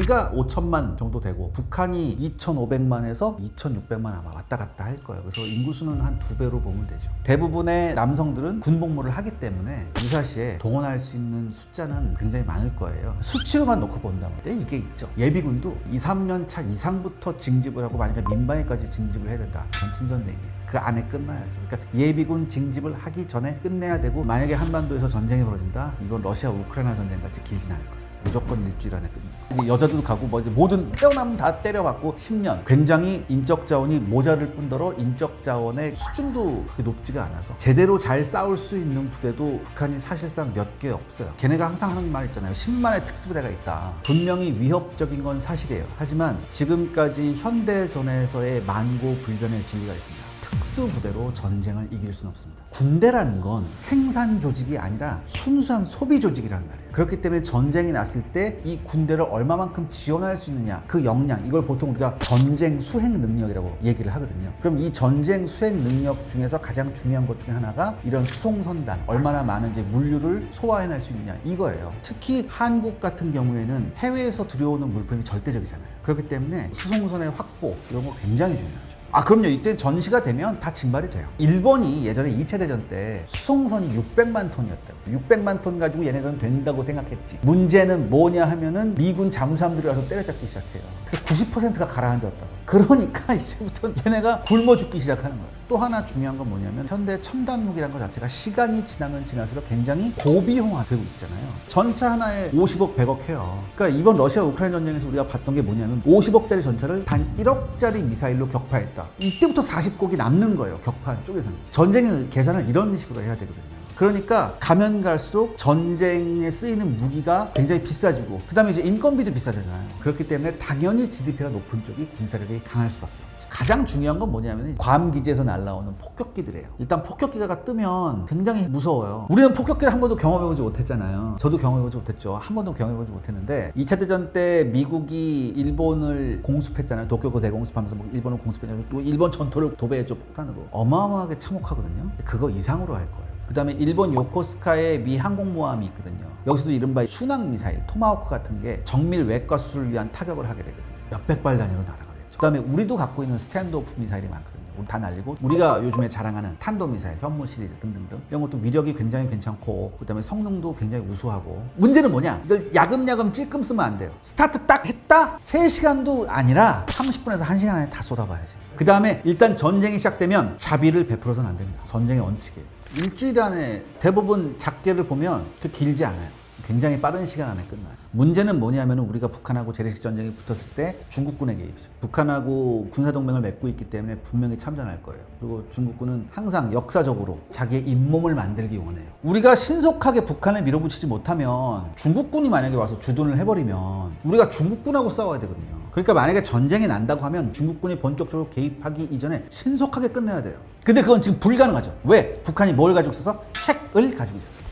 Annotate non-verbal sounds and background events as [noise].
우리가 5천만 정도 되고 북한이 2,500만에서 2,600만 아마 왔다 갔다 할 거예요. 그래서 인구수는 한 두 배로 보면 되죠. 대부분의 남성들은 군복무를 하기 때문에 유사시에 동원할 수 있는 숫자는 굉장히 많을 거예요. 수치로만 놓고 본다면 이게 있죠. 예비군도 2, 3년 차 이상부터 징집을 하고 만약에 민방위까지 징집을 해야 된다. 전친전쟁이에요. 그 안에 끝나야죠. 그러니까 예비군 징집을 하기 전에 끝내야 되고 만약에 한반도에서 전쟁이 벌어진다. 이건 러시아 우크라이나 전쟁 같이 길진 않을 거예요. 무조건 일주일 안에 끝나. 여자들도 가고 뭐 이제 모든 태어나면 다 때려받고 10년. 굉장히 인적 자원이 모자를 뿐더러 인적 자원의 수준도 그렇게 높지가 않아서 제대로 잘 싸울 수 있는 부대도 북한이 사실상 몇 개 없어요. 걔네가 항상 하는 말 있잖아요. 10만의 특수부대가 있다. 분명히 위협적인 건 사실이에요. 하지만 지금까지 현대전에서의 만고 불변의 진리가 있습니다. 특수부대로 전쟁을 이길 수는 없습니다. 군대라는 건 생산 조직이 아니라 순수한 소비 조직이란 말이에요. 그렇기 때문에 전쟁이 났을 때 이 군대를 얼마만큼 지원할 수 있느냐 그 역량 이걸 보통 우리가 전쟁 수행 능력이라고 얘기를 하거든요. 그럼 이 전쟁 수행 능력 중에서 가장 중요한 것 중에 하나가 이런 수송선단 얼마나 많은 이제 물류를 소화해낼 수 있느냐 이거예요. 특히 한국 같은 경우에는 해외에서 들여오는 물품이 절대적이잖아요. 그렇기 때문에 수송선의 확보 이런 거 굉장히 중요하죠. 아 그럼요. 이때 전시가 되면 다 증발이 돼요. 일본이 예전에 2차 대전 때 수송선이 600만 톤이었다고 600만 톤 가지고 얘네들은 된다고 생각했지. 문제는 뭐냐 하면은 미군 잠수함들이 와서 때려잡기 시작해요. 그래서 90%가 가라앉았다고 그러니까 [laughs] 이제부터 얘네가 굶어 죽기 시작하는 거예요. 또 하나 중요한 건 뭐냐면 현대 첨단 무기란 것 자체가 시간이 지나면 지날수록 굉장히 고비용화 되고 있잖아요. 전차 하나에 50억 100억 해요. 그러니까 이번 러시아 우크라이나 전쟁에서 우리가 봤던 게 뭐냐면 50억짜리 전차를 단 1억짜리 미사일로 격파했다. 이때부터 40곡이 남는 거예요 격파 쪽에서는. 전쟁의 계산을 이런 식으로 해야 되거든요 그러니까 가면 갈수록 전쟁에 쓰이는 무기가 굉장히 비싸지고 그다음에 이제 인건비도 비싸잖아요. 그렇기 때문에 당연히 GDP가 높은 쪽이 군사력이 강할 수밖에 없죠. 가장 중요한 건 뭐냐면 괌 기지에서 날라오는 폭격기들이에요. 일단 폭격기가 뜨면 굉장히 무서워요. 우리는 폭격기를 한 번도 경험해보지 못했잖아요. 저도 경험해보지 못했죠. 한 번도 경험해보지 못했는데 2차 대전 때 미국이 일본을 공습했잖아요. 도쿄고 대공습하면서 뭐 일본을 공습했잖아요. 또 일본 전토를 도배했죠 폭탄으로. 어마어마하게 참혹하거든요. 그거 이상으로 할 거예요. 그 다음에 일본 요코스카에 미 항공모함이 있거든요. 여기서도 이른바 순항 미사일, 토마호크 같은 게 정밀 외과 수술을 위한 타격을 하게 되거든요. 몇백 발 단위로 날아가겠죠. 그 다음에 우리도 갖고 있는 스탠드오프 미사일이 많거든요. 우리 다 날리고 우리가 요즘에 자랑하는 탄도 미사일, 현무 시리즈 등등등 이런 것도 위력이 굉장히 괜찮고 그다음에 성능도 굉장히 우수하고 문제는 뭐냐? 이걸 야금야금 찔끔 쓰면 안 돼요. 스타트 딱 했다 3시간도 아니라 30분에서 1시간 안에 다 쏟아봐야지. 그 다음에 일단 전쟁이 시작되면 자비를 베풀어서는 안 됩니다. 전쟁의 원칙이에요. 일주일 안에 대부분 작계를 보면 그 길지 않아요. 굉장히 빠른 시간 안에 끝나요. 문제는 뭐냐면 우리가 북한하고 재래식 전쟁이 붙었을 때 중국군의 개입이죠. 북한하고 군사동맹을 맺고 있기 때문에 분명히 참전할 거예요. 그리고 중국군은 항상 역사적으로 자기의 잇몸을 만들기 원해요. 우리가 신속하게 북한을 밀어붙이지 못하면 중국군이 만약에 와서 주둔을 해버리면 우리가 중국군하고 싸워야 되거든요. 그러니까 만약에 전쟁이 난다고 하면 중국군이 본격적으로 개입하기 이전에 신속하게 끝내야 돼요. 근데 그건 지금 불가능하죠. 왜? 북한이 뭘 가지고 있어서 핵을 가지고 있어서.